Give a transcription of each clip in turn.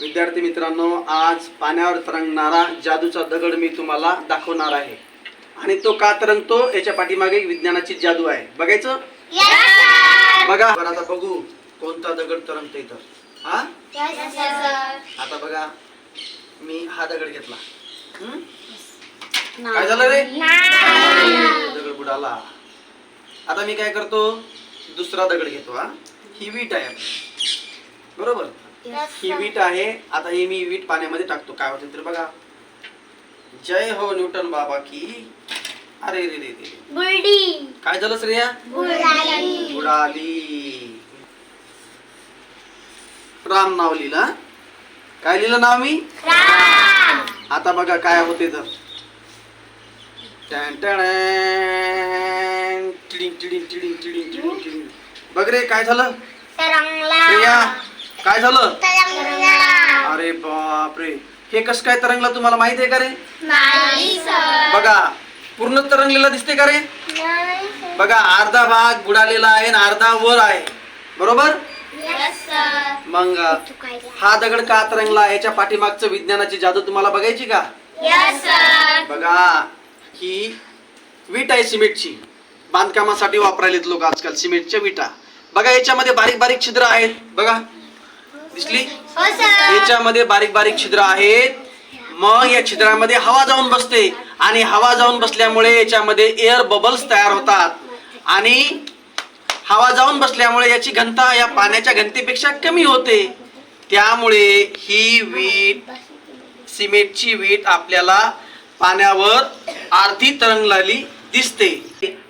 विद्यार्थी मित्रांनो आज पाण्यावर तरंगणारा जादूचा दगड मी तुम्हाला दाखवणार आहे. आणि तो का तरंगतो? याच्या पाठीमागे विज्ञानाची जादू आहे. बघायचं? बघा. बरं आता बघू कोणता दगड तरंगतोय तर. हा? आता बघा. मी हा दगड घेतला? काय झालं रे? दगड बुडाला. आता मी काय करतो? दुसरा दगड घेतो हा. ही वीट आहे बरोबर? ही वीट आहे. आता ही मी वीट पाण्यामध्ये टाकतो. काय होते तर बघा. जय हो न्यूटन बाबा की. अरे रे रे रे बुलडी काय झालं श्रेया? बुडाली राम नाव लिहिलं? काय लिहिलं नाव मी? आता बघा काय होते तर. टॅन टॅन. टिडिंग टिडिंग टिडिंग टिडिंग टिडिंग टिडिंग. बघ रे काय झालं? श्रेया काय झालं? अरे बापरे. हे कसं काय तरंगलं तुम्हाला माहीत आहे का रे? बघा पूर्ण तरंगलेलं दिसते का रे? बघा अर्धा भाग बुडालेला आहे आणि अर्धा वर आहे. बरोबर? मग हा दगड का तरंगला? याच्या पाठीमागचं विज्ञानाची जादू तुम्हाला बघायची का? बघा ही वीट आहे सिमेंटची. बांधकामासाठी वापरायलेत लोक आजकाल सिमेंटच्या विटा. बघा याच्यामध्ये बारीक बारीक छिद्र आहेत. बघा. दिसली? हो याच्यामध्ये बारीक बारीक छिद्र आहेत. मग या छिद्रामध्ये हवा जाऊन बसते. आणि हवा जाऊन बसल्यामुळे याच्यामध्ये एअर बबल्स तयार होतात. आणि हवा जाऊन बसल्यामुळे याची घनता या पाण्याच्या घनतेपेक्षा कमी होते. त्यामुळे ही वीट सिमेंटची वीट आपल्याला पाण्यावर अर्धी तरंगलेली दिसते.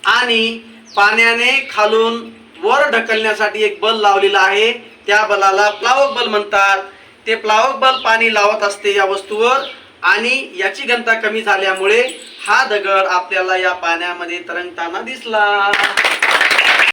आणि पाण्याने खालून वर ढकलण्यासाठी एक बल लावलेला आहे. त्या बलाला प्लावक बल म्हणतात. ते प्लावक बल पाणी लावत असते या वस्तूवर आणि याची घनता कमी झाल्यामुळे हा दगड आपल्याला या पाण्यामध्ये तरंगताना दिसला.